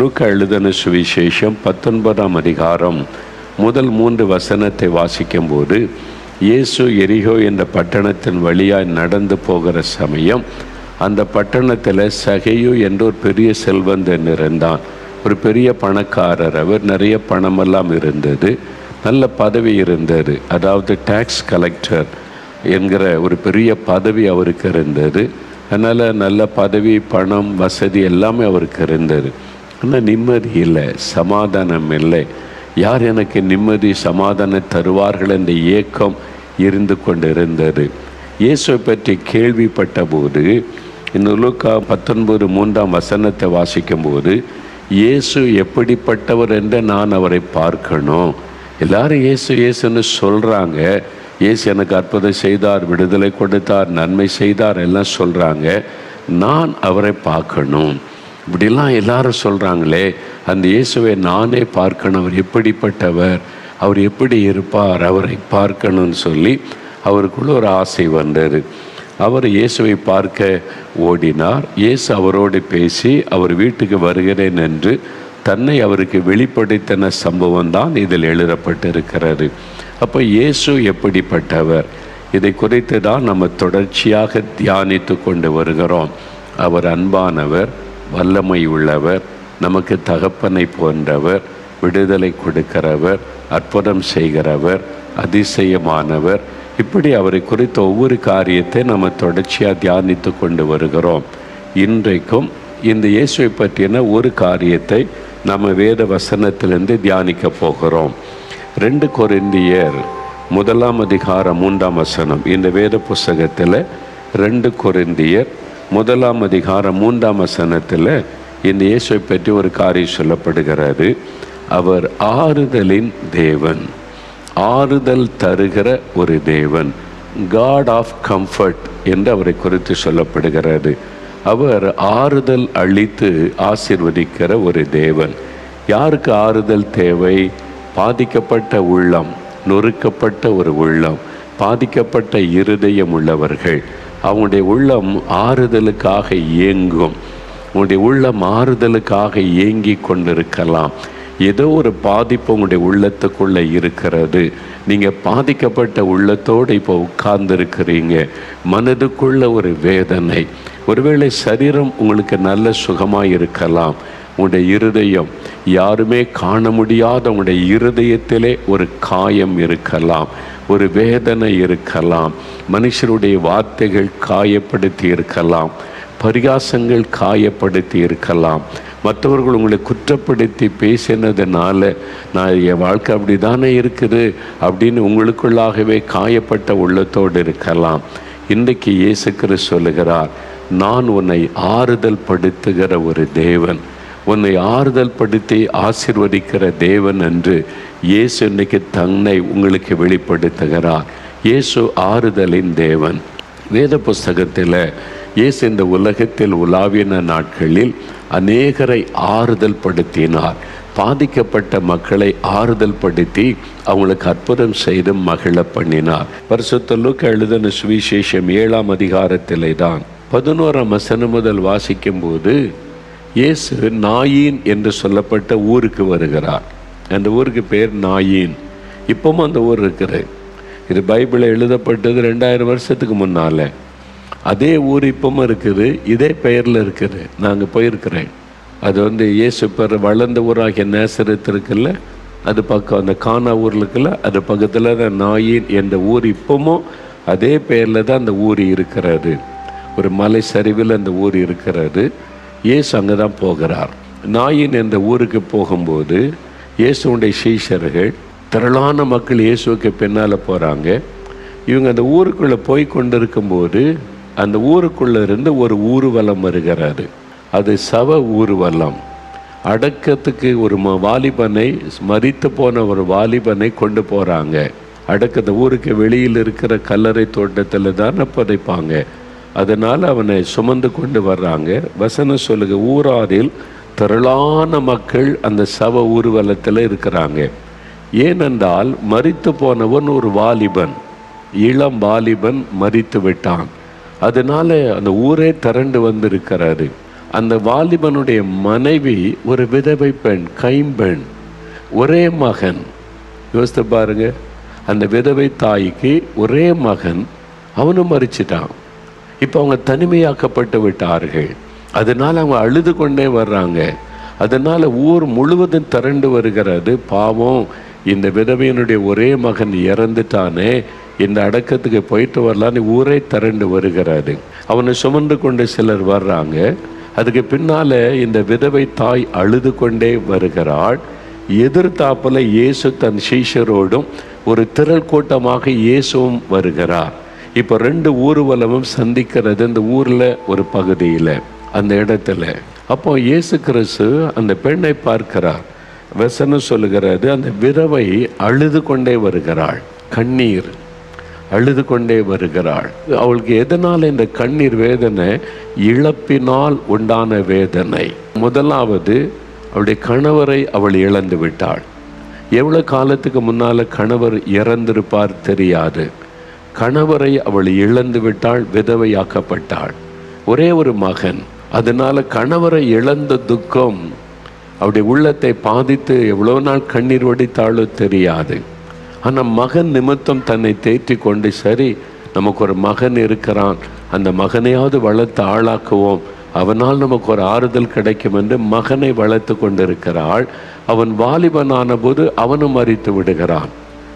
லூக்க எழுதன சுவிசேஷம் பத்தொன்பதாம் அதிகாரம் முதல் மூன்று வசனத்தை வாசிக்கும்போது இயேசு எரிகோ என்ற பட்டணத்தின் வழியாய் நடந்து போகிற சமயம் அந்த பட்டணத்தில் சகையு என்ற ஒரு பெரிய செல்வந்தன் இருந்தான் ஒரு பெரிய பணக்காரர் அவர் நிறைய பணமெல்லாம் இருந்தது. நல்ல பதவி இருந்தது. அதாவது டேக்ஸ் கலெக்டர் என்கிற ஒரு பெரிய பதவி அவருக்கு இருந்தது. அதனால் நல்ல பதவி பணம் வசதி எல்லாமே அவருக்கு இருந்தது. ஆனால் நிம்மதி இல்லை சமாதானம் இல்லை. யார் எனக்கு நிம்மதி சமாதானம் தருவார்கள் என்ற ஏக்கம் இருந்து கொண்டிருந்தது. இயேசுவை பற்றி கேள்விப்பட்ட போது இந்த லூக்கா பத்தொன்பது மூன்றாம் வசனத்தை வாசிக்கும்போது இயேசு எப்படிப்பட்டவர் என்று நான் அவரை பார்க்கணும். எல்லாரும் இயேசு இயேசுன்னு சொல்கிறாங்க இயேசு எனக்கு அற்புதம் செய்தார் விடுதலை கொடுத்தார் நன்மை செய்தார் எல்லாம் சொல்கிறாங்க நான் அவரை பார்க்கணும். இப்படிலாம் எல்லாரும் சொல்கிறாங்களே அந்த இயேசுவை நானே பார்க்கணும் அவர் எப்படிப்பட்டவர் அவர் எப்படி இருப்பார் அவரை பார்க்கணும்னு சொல்லி அவருக்குள்ள ஒரு ஆசை வந்தது. அவர் இயேசுவை பார்க்க ஓடினார். இயேசு அவரோடு பேசி அவர் வீட்டுக்கு வருகிறேன் என்று தன்னை அவருக்கு வெளிப்படுத்தின சம்பவம் தான் இதில் எழுதப்பட்டிருக்கிறது. அப்போ இயேசு எப்படிப்பட்டவர்? இதை குறித்து தான் நம்ம தொடர்ச்சியாக தியானித்து கொண்டு வருகிறோம். அவர் அன்பானவர் வல்லமை உள்ளவர் நமக்கு தகப்பனை போன்றவர் விடுதலை கொடுக்கிறவர் அற்புதம் செய்கிறவர் அதிசயமானவர். இப்படி அவரை குறித்த ஒவ்வொரு காரியத்தை நம்ம தொடர்ச்சியாக தியானித்து கொண்டு வருகிறோம். இன்றைக்கும் இந்த இயேசுவை பற்றின ஒரு காரியத்தை நம்ம வேத வசனத்திலிருந்து தியானிக்க போகிறோம். ரெண்டு கொரிந்தியர் முதலாம் அதிகாரம் மூன்றாம் வசனம். இந்த வேத புஸ்தகத்தில் ரெண்டு கொரிந்தியர் முதலாம் அதிகாரம் மூன்றாம் வசனத்தில் இந்த இயேசுவை பற்றி ஒரு காரியம் சொல்லப்படுகிறது. அவர் ஆறுதலின் தேவன். ஆறுதல் தருகிற ஒரு தேவன். காட் ஆஃப் கம்ஃபர்ட் என்று அவரை குறித்து சொல்லப்படுகிறது. அவர் ஆறுதல் அளித்து ஆசிர்வதிக்கிற ஒரு தேவன். யாருக்கு ஆறுதல் தேவை? பாதிக்கப்பட்ட உள்ளம் நொறுக்கப்பட்ட ஒரு உள்ளம் பாதிக்கப்பட்ட இருதயம் உள்ளவர்கள். அவங்களுடைய உள்ளம் ஆறுதலுக்காக இயங்கும். உங்களுடைய உள்ளம் ஆறுதலுக்காக ஏங்கி கொண்டிருக்கலாம். ஏதோ ஒரு பாதிப்பு உங்களுடைய உள்ளத்துக்குள்ளே இருக்கிறது. நீங்கள் பாதிக்கப்பட்ட உள்ளத்தோடு இப்போ உட்கார்ந்துருக்கிறீங்க. மனதுக்குள்ள ஒரு வேதனை. ஒருவேளை சரீரம் உங்களுக்கு நல்ல சுகமாக இருக்கலாம் உங்களுடைய இருதயம் யாருமே காண முடியாத உங்களுடைய இருதயத்திலே ஒரு காயம் இருக்கலாம் ஒரு வேதனை இருக்கலாம் மனுஷருடைய வார்த்தைகள் காயப்படுத்தி இருக்கலாம் பரிகாசங்கள் காயப்படுத்தி இருக்கலாம். மற்றவர்கள் உங்களை குற்றப்படுத்தி பேசினதுனால நான் என் வாழ்க்கை அப்படி தானே இருக்குது அப்படின்னு உங்களுக்குள்ளாகவே காயப்பட்ட உள்ளத்தோடு இருக்கலாம். இன்றைக்கு இயேசு சொல்லுகிறார் நான் உன்னை ஆறுதல் படுத்துகிற ஒரு தேவன். உன்னை ஆறுதல் படுத்தி ஆசிர்வதிக்கிற தேவன் என்று இயேசு இன்னைக்கு தன்னை உங்களுக்கு வெளிப்படுத்துகிறார். இயேசு ஆறுதலின் தேவன். வேத புஸ்தகத்தில் இயேசு இந்த உலகத்தில் உலாவின நாட்களில் அநேகரை ஆறுதல் படுத்தினார். பாதிக்கப்பட்ட மக்களை ஆறுதல் படுத்தி அவங்களுக்கு அற்புதம் செய்து மகிழ பண்ணினார். பரிசுத்தலுக்கு எழுதின சுவிசேஷம் ஏழாம் அதிகாரத்திலே தான் பதினோராம் வசனம் முதல் வாசிக்கும் போது இயேசு நாயின் என்று சொல்லப்பட்ட ஊருக்கு வருகிறார். அந்த ஊருக்கு பேர் நாயின். இப்பவும் அந்த ஊர் இருக்குது. இது பைபிளில் எழுதப்பட்டது ரெண்டாயிரம் வருஷத்துக்கு முன்னால். அதே ஊர் இப்பவும் இருக்குது. இதே பெயரில் இருக்குது. நாங்கள் போயிருக்கிறேன். அது வந்து இயேசு பெற வளர்ந்த ஊராகிய நேசரத்து இருக்குல்ல? அது பக்கம் அந்த கானா ஊரில் இருக்குல்ல? அது பக்கத்தில் தான் நாயின் என்ற ஊர் இப்பவும் அதே பெயரில் தான் அந்த ஊர் இருக்கிறது. ஒரு மலை சரிவில் அந்த ஊர் இருக்கிறது. இயேசு அங்கே தான் போகிறார். நாயின் என்ற ஊருக்கு போகும்போது இயேசுடைய சீஷர்கள் திரளான மக்கள் இயேசுக்கு பின்னால் போகிறாங்க இவங்க அந்த ஊருக்குள்ளே போய் கொண்டிருக்கும்போது அந்த ஊருக்குள்ளே இருந்து ஒரு ஊர்வலம் வருகிறாரு. அது சவ ஊர்வலம். அடக்கத்துக்கு ஒரு ம வாலிபனை மறித்து போன ஒரு வாலிபனை கொண்டு போகிறாங்க அடக்கத்தை ஊருக்கு வெளியில் இருக்கிற கல்லறை தோட்டத்தில் தான் புதைப்பாங்க அதனால் அவனை சுமந்து கொண்டு வர்றாங்க. வசனம் சொல்லுங்க ஊராரில் திரளான மக்கள் அந்த சவ ஊர்வலத்தில் இருக்கிறாங்க. ஏனென்றால் மறித்து போனவன் ஒரு வாலிபன் இளம் வாலிபன் மறித்து விட்டான். அதனால அந்த ஊரே திரண்டு வந்திருக்கிறாரு. அந்த வாலிபனுடைய மனைவி ஒரு விதவை பெண் கைம்பெண் ஒரே மகன். யோசித்து பாருங்க அந்த விதவை தாய்க்கு ஒரே மகன் அவனும் மறிச்சிட்டான் இப்போ அவங்க தனிமையாக்கப்பட்டு விட்டார்கள். அதனால் அவங்க அழுது கொண்டே வர்றாங்க. அதனால் ஊர் முழுவதும் திரண்டு வருகிறது. பாவம் இந்த விதவையினுடைய ஒரே மகன் இறந்துட்டானே இந்த அடக்கத்துக்கு போயிட்டு வரலான்னு ஊரே திரண்டு வருகிறது அவனை சுமந்து கொண்டு சிலர் வர்றாங்க. அதுக்கு பின்னால் இந்த விதவை தாய் அழுது கொண்டே வருகிறாள். எதிர்த்தாப்பில் இயேசு தன் சீஷரோடும் ஒரு திரள் கூட்டமாக இயேசுவும் வருகிறார். இப்போ ரெண்டு ஊர்வலமும் சந்திக்கிறது அந்த ஊரில் ஒரு பகுதியில் அந்த இடத்துல. அப்போ இயேசு கிறிஸ்து அந்த பெண்ணை பார்க்கிறார். வசனம் சொல்லுகிறது அந்த விதவை அழுது கொண்டே வருகிறாள் கண்ணீர் அழுது கொண்டே வருகிறாள். அவளுக்கு எதனால் இந்த கண்ணீர் வேதனை? இழப்பினால் உண்டான வேதனை. முதலாவது அவளுடைய கணவரை அவள் இழந்து விட்டாள். எவ்வளோ காலத்துக்கு முன்னால் கணவர் இறந்திருப்பார் தெரியாது. கணவரை அவள் இழந்து விட்டாள் விதவையாக்கப்பட்டாள். ஒரே ஒரு மகன் அதனால கணவரை இழந்த துக்கம் அவருடைய உள்ளத்தை பாதித்து எவ்வளோ நாள் கண்ணீர் வடித்தாளோ தெரியாது. ஆனால் மகன் நிமித்தம் தன்னை தேற்றி கொண்டு சரி நமக்கு ஒரு மகன் இருக்கிறான் அந்த மகனையாவது வளர்த்து ஆளாக்குவோம் அவனால் நமக்கு ஒரு ஆறுதல் கிடைக்கும் என்று மகனை வளர்த்து கொண்டிருக்கிறாள். அவன் வாலிபனான போது அவனும் மறித்து விடுகிறான்.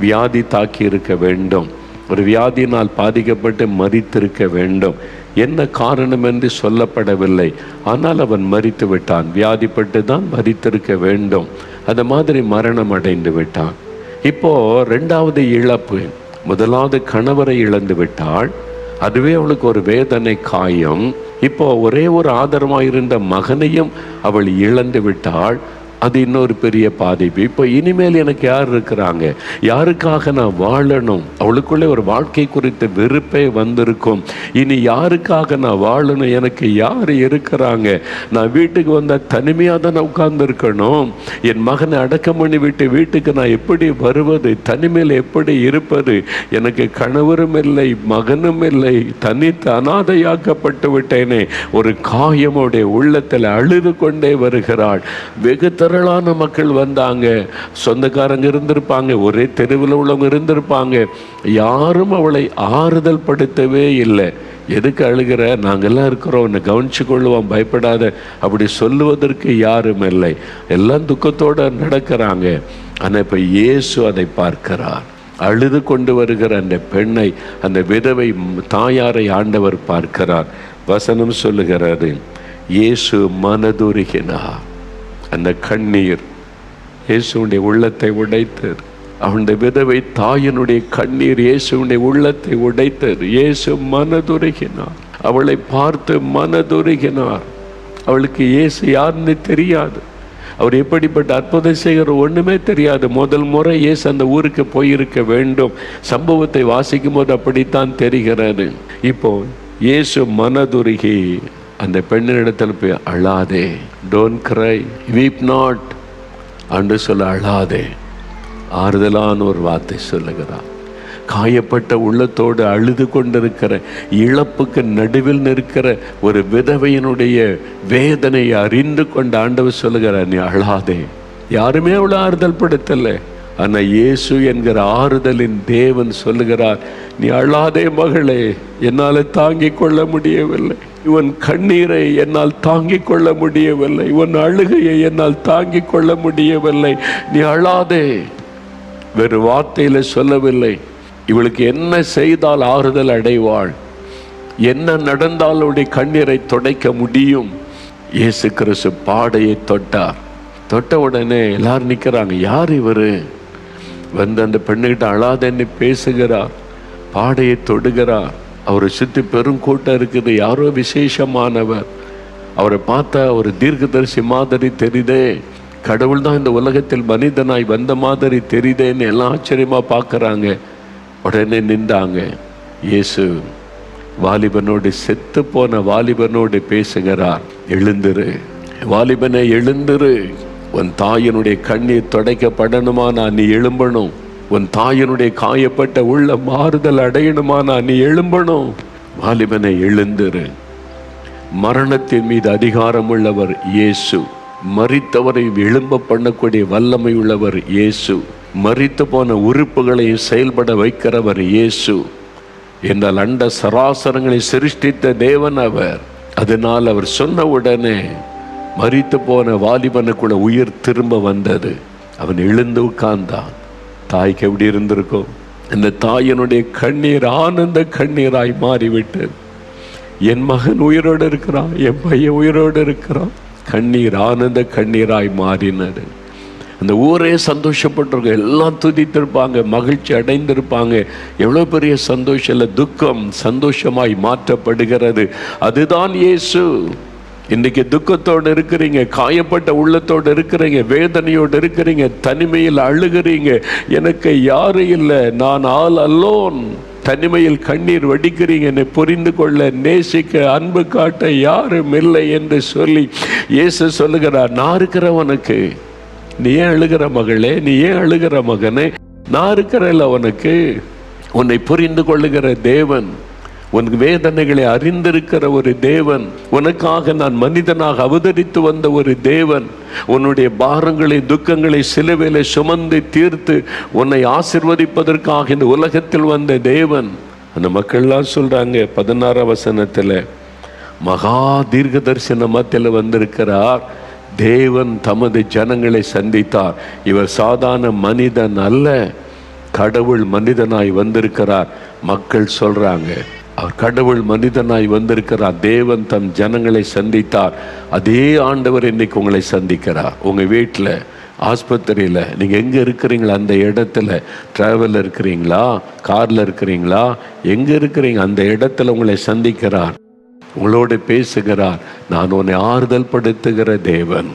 வியாதி தாக்கி இருக்க வேண்டும். ஒரு வியாதியினால் பாதிக்கப்பட்டு மறித்திருக்க வேண்டும். என்ன காரணம் என்று சொல்லப்படவில்லை. ஆனால் அவன் மறித்து விட்டான். வியாதிப்பட்டு தான் மறித்திருக்க வேண்டும். அந்த மாதிரி மரணம் அடைந்து விட்டான். இப்போ ரெண்டாவது இழப்பு. முதலாவது கணவரை இழந்து விட்டாள். அதுவே அவளுக்கு ஒரு வேதனை காயம். இப்போ ஒரே ஒரு ஆதரவாக இருந்த மகனையும் அவள் இழந்து விட்டாள். அது இன்னொரு பெரிய பாதிப்பு. இப்போ இனிமேல் எனக்கு யார் இருக்கிறாங்க? யாருக்காக நான் வாழணும்? அவளுக்குள்ளே ஒரு வாழ்க்கை குறித்த வெறுப்பே வந்திருக்கும். இனி யாருக்காக நான் வாழணும்? எனக்கு யார் இருக்கிறாங்க? நான் வீட்டுக்கு வந்தால் தனிமையாக தான் உட்கார்ந்து இருக்கணும் என் மகனை அடக்கம் பண்ணி விட்டு வீட்டுக்கு நான் எப்படி வருவது? தனிமையில் எப்படி இருப்பது? எனக்கு கணவரும் இல்லை மகனும் இல்லை. தனித்து அனாதையாக்கப்பட்டு விட்டேனே. ஒரு காயமுடைய உள்ளத்தில் அழுது கொண்டே வருகிறாள். வெகு திரளான மக்கள் வந்தாங்க. சொந்தக்காரங்க இருந்திருப்பாங்க ஒரே தெருவில் உள்ளவங்க இருந்திருப்பாங்க. யாரும் அவளை ஆறுதல் படுத்தவே இல்லை. எதுக்கு அழுகிற? நாங்கெல்லாம் இருக்கிறோம் உன்னை கவனிச்சு கொள்ளுவோம் பயப்படாத. அப்படி சொல்லுவதற்கு யாரும் இல்லை. எல்லாம் துக்கத்தோடு நடக்கிறாங்க. ஆனால் இப்போ இயேசு அதை பார்க்கிறார். அழுது கொண்டு வருகிற அந்த பெண்ணை அந்த விதவை தாயாரை ஆண்டவர் பார்க்கிறார். வசனம் சொல்லுகிறாரு இயேசு மனதுருகினார். அந்த கண்ணீர் இயேசுடைய உள்ளத்தை உடைத்தது. அவனுடைய விதவை தாயினுடைய கண்ணீர் இயேசுடைய உள்ளத்தை உடைத்தது. இயேசு மனதுருகினார். அவளை பார்த்து மனதுருகினார். அவளுக்கு இயேசு யாருன்னு தெரியாது. அவர் எப்படிப்பட்ட அற்புதம் செய்கிற ஒன்றுமே தெரியாது. முதல் முறை இயேசு அந்த ஊருக்கு போயிருக்க வேண்டும். சம்பவத்தை வாசிக்கும் போது அப்படித்தான் தெரிகிறது. இப்போ இயேசு மனதுருகி அந்த பெண்ணினிடத்தில் போய் அழாதே. டோன்ட் கிரை வீப் நாட் அன்று சொல்ல அழாதே. ஆறுதலான ஒரு வார்த்தை சொல்லுகிறார் காயப்பட்ட உள்ளத்தோடு அழுது கொண்டிருக்கிற இழப்புக்கு நடுவில் நிற்கிற ஒரு விதவையினுடைய வேதனையை அறிந்து கொண்ட ஆண்டவர் சொல்லுகிறார் நீ அழாதே. யாருமே அவ்வளோ ஆறுதல் படுத்தலை. ஆனால் இயேசு என்கிற ஆறுதலின் தேவன் சொல்லுகிறார் நீ அழாதே மகளே என்னால் தாங்கிக் கொள்ள முடியவில்லை. இவன் கண்ணீரை என்னால் தாங்கிக் கொள்ள முடியவில்லை. இவன் அழுகையை என்னால் தாங்கிக் கொள்ள முடியவில்லை. நீ அழாதே. வேறு வார்த்தையில் சொல்லவில்லை. இவளுக்கு என்ன செய்தால் ஆறுதல் அடைவாள்? என்ன நடந்தால் அவளுடைய கண்ணீரை துடைக்க முடியும்? இயேசு கிறிஸ்து பாடையை தொட்டார். தொட்ட உடனே எல்லாரும் நிற்கிறாங்க யார் இவரு? வந்து அந்த பெண்ணுகிட்ட அழாதன்னு பேசுகிறார். பாடையை தொடுகிறார். அவரை சுற்றி பெரும் கூட்டம் இருக்குது. யாரோ விசேஷமானவர். அவரை பார்த்தா ஒரு தீர்க்கதரிசி மாதிரி தெரியுதே. கடவுள் தான் இந்த உலகத்தில் மனிதனாய் வந்த மாதிரி தெரியுதேன்னு எல்லாம் ஆச்சரியமாக பார்க்குறாங்க. உடனே நின்றாங்க. இயேசு வாலிபனோடு செத்து போன வாலிபனோடு பேசுகிறார். எழுந்துரு. வாலிபனை எழுந்துரு. உன் தாயினுடைய கண்ணீர் துடைக்கப்படணுமானா நீ எழும்பணும். உன் தாயினுடைய காயப்பட்ட உள்ள மாறுதல் அடையணுமானா நீ எழும்பணும் வாலிபனை எழுந்திரு. மரணத்தின் மீது அதிகாரம் உள்ளவர் இயேசு. மறித்தவரை எழும்ப பண்ணக்கூடிய வல்லமை உள்ளவர் இயேசு. மறித்து போன உறுப்புகளை செயல்பட வைக்கிறவர் இயேசு. என்றால் அண்ட சராசரங்களை சிருஷ்டித்த தேவன் அவர். அதனால் அவர் சொன்ன உடனே மறித்து போன வாலிபனுக்குள்ள உயிர் திரும்ப வந்தது. அவன் எழுந்து உட்கார்ந்தான். தாய்க்கு எப்படி இருந்திருக்கும்? இந்த தாயினுடைய கண்ணீர் ஆனந்த கண்ணீராய் மாறிவிட்டது என் மகன் உயிரோடு இருக்கிறான் என் பையன் உயிரோடு இருக்கிறான். கண்ணீர் ஆனந்த கண்ணீராய் மாறினது. அந்த ஊரே சந்தோஷப்பட்டிருக்க எல்லாம் துதித்திருப்பாங்க மகிழ்ச்சி அடைந்திருப்பாங்க. எவ்வளோ பெரிய சந்தோஷம் இல்லை துக்கம் சந்தோஷமாய் மாற்றப்படுகிறது. அதுதான் இயேசு. இன்னைக்கு துக்கத்தோடு இருக்கிறீங்க காயப்பட்ட உள்ளத்தோடு இருக்கிறீங்க வேதனையோடு இருக்கிறீங்க தனிமையில் அழுகிறீங்க. எனக்கு யாரும் இல்லை நான் ஆள் அல்லோன். தனிமையில் கண்ணீர் வடிக்கிறீங்க என்னை புரிந்து கொள்ள நேசிக்க அன்பு காட்ட யாரும் இல்லை என்று சொல்லி இயேசு சொல்லுகிறார் நான் இருக்கிறவனுக்கு நீ ஏன் அழுகிற மகளே? நீ ஏன் அழுகிற மகனே? நான் இருக்கிறேன்ல உனக்கு. உன்னை புரிந்து கொள்ளுகிற தேவன் உன் வேதனைகளை அறிந்திருக்கிற ஒரு தேவன் உனக்காக நான் மனிதனாக அவதரித்து வந்த ஒரு தேவன் உன்னுடைய பாரங்களை துக்கங்களை சிலுவையில சுமந்து தீர்த்து உன்னை ஆசிர்வதிப்பதற்காக இந்த உலகத்தில் வந்த தேவன். அந்த மக்கள்லாம் சொல்கிறாங்க பதினாறாம் வசனத்தில் மகா தீர்க்க தரிசன மத்தியில் வந்திருக்கிறார். தேவன் தமது ஜனங்களை சந்தித்தார். இவர் சாதாரண மனிதன் அல்ல கடவுள் மனிதனாய் வந்திருக்கிறார். மக்கள் சொல்கிறாங்க அவர் கடவுள் மனிதனாய் வந்திருக்கிறார் தேவன் தம் ஜனங்களை சந்தித்தார். அதே ஆண்டவர் இன்னைக்கு உங்களை சந்திக்கிறார். உங்கள் வீட்டில் ஆஸ்பத்திரியில் நீங்கள் எங்கே இருக்கிறீங்களா? அந்த இடத்துல ட்ராவலில் இருக்கிறீங்களா? காரில் இருக்கிறீங்களா? எங்கே இருக்கிறீங்க? அந்த இடத்துல உங்களை சந்திக்கிறார். உங்களோடு பேசுகிறார். நான் உன்னை ஆறுதல் படுத்துகிற தேவன்.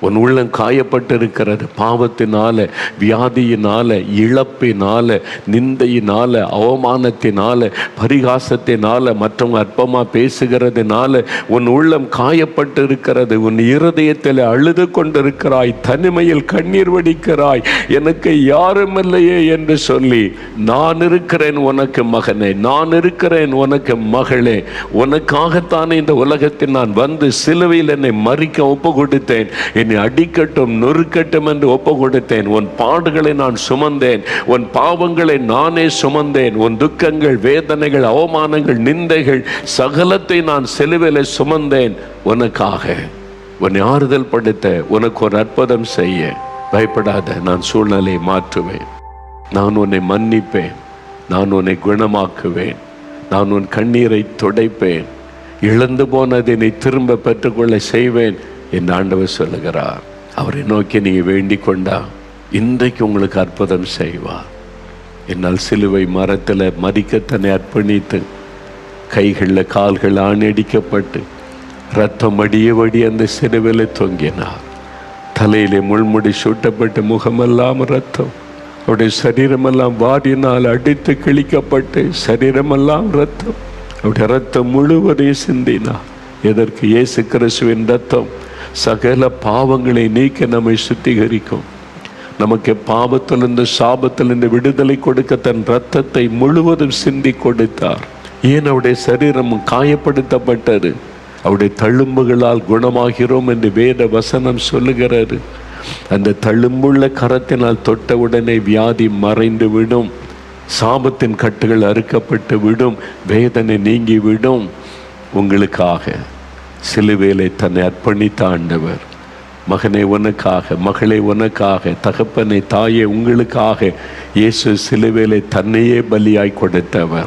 உன் உள்ளம் காயப்பட்டிருக்கிறது. பாவத்தினால வியாதியினால இழப்பினால நிந்தையினால அவமானத்தினால பரிகாசத்தினால மற்றவங்க அற்பமாக பேசுகிறதுனால உன் உள்ளம் காயப்பட்டிருக்கிறது. உன் இருதயத்தில் அழுது கொண்டிருக்கிறாய் தனிமையில் கண்ணீர் வடிக்கிறாய். எனக்கு யாரும் இல்லையே என்று சொல்லி நான் இருக்கிறேன் உனக்கு மகனே நான் இருக்கிறேன் உனக்கு மகளே. உனக்காகத்தானே இந்த உலகத்தில் நான் வந்து சிலுவையில் என்னை மறிக்க ஒப்பு கொடுத்தேன் என்னை அடிக்கட்டும் நொறுக்கட்டும் என்று ஒப்பு கொடுத்தேன் உன் பாடுகளை நான் சுமந்தேன். உன் பாவங்களை நானே சுமந்தேன். உன் துக்கங்கள் வேதனைகள் அவமானங்கள் நிந்தைகள் சகலத்தை நான் செலுவில சுமந்தேன். உனக்காக உன்னை ஆறுதல் படுத்த உனக்கு ஒரு அற்புதம் செய்ய பயப்படாத நான் சூழ்நிலையை மாற்றுவேன். நான் உன்னை மன்னிப்பேன். நான் உன்னை குணமாக்குவேன். நான் உன் கண்ணீரை துடைப்பேன். இழந்து போனதை திரும்ப பெற்றுக்கொள்ள செய்வேன். என் ஆண்டவர் சொல்லுகிறார். அவரை நோக்கி நீங்க வேண்டிக் கொண்டா இன்றைக்கு உங்களுக்கு அற்புதம் செய்வார் என்னால் சிலுவை மரத்தில் மறிக்க தன்னை அர்ப்பணித்து கைகளில் கால்கள் ஆணடிக்கப்பட்டு ரத்தம் வடிய வடி அந்த சிலுவையில் தொங்கினார். தலையிலே முள்முடி சூட்டப்பட்டு முகமெல்லாம் ரத்தம் அவருடைய சரீரமெல்லாம் வாரினால் அடித்து கிழிக்கப்பட்டு சரீரமெல்லாம் ரத்தம். அவருடைய ரத்தம் முழுவதையும் சிந்தினார். எதற்கு? இயேசு கிறிஸ்துவின் ரத்தம் சகல பாவங்களை நீக்க நம்மை சுத்திகரிக்கும். நமக்கு பாவத்திலிருந்து சாபத்திலிருந்து விடுதலை கொடுக்க தன் ரத்தத்தை முழுவதும் சிந்தி கொடுத்தார். ஏன் அவருடைய சரீரம் காயப்படுத்தப்பட்டது? அவருடைய தழும்புகளால் குணமாகிறோம் என்று வேத வசனம் சொல்லுகிறாரு அந்த தழும்புள்ள கரத்தினால் தொட்ட உடனே வியாதி மறைந்து விடும் சாபத்தின் கட்டுகள் அறுக்கப்பட்டு விடும் வேதனை நீங்கி விடும் உங்களுக்காக. சிலுவேலை தன்னை அர்ப்பணித்த ஆண்டவர். மகனை உனக்காக மகளை உனக்காக தகப்பனை தாயை உங்களுக்காக இயேசு சிலுவேலை தன்னையே பலியாய் கொடுத்தவர்.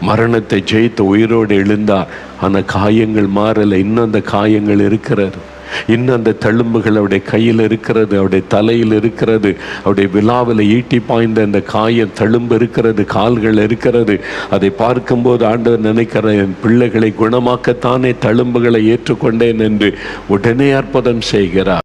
மரணத்தை ஜெயித்து உயிரோடு எழுந்தார். ஆனால் காயங்கள் மாறலை. இன்னும் அந்த காயங்கள் இருக்கிறது. இன்னும் அந்த தழும்புகள் அவருடைய கையில் இருக்கிறது அவருடைய தலையில் இருக்கிறது அவருடைய விழாவில் ஈட்டி பாய்ந்த அந்த காயம் தழும்பு இருக்கிறது கால்கள் இருக்கிறது. அதை பார்க்கும்போது ஆண்டவர் நினைக்கிற என் பிள்ளைகளை குணமாக்கத்தானே தழும்புகளை ஏற்றுக்கொண்டேன் என்று உடனே அற்புதம் செய்கிறார்.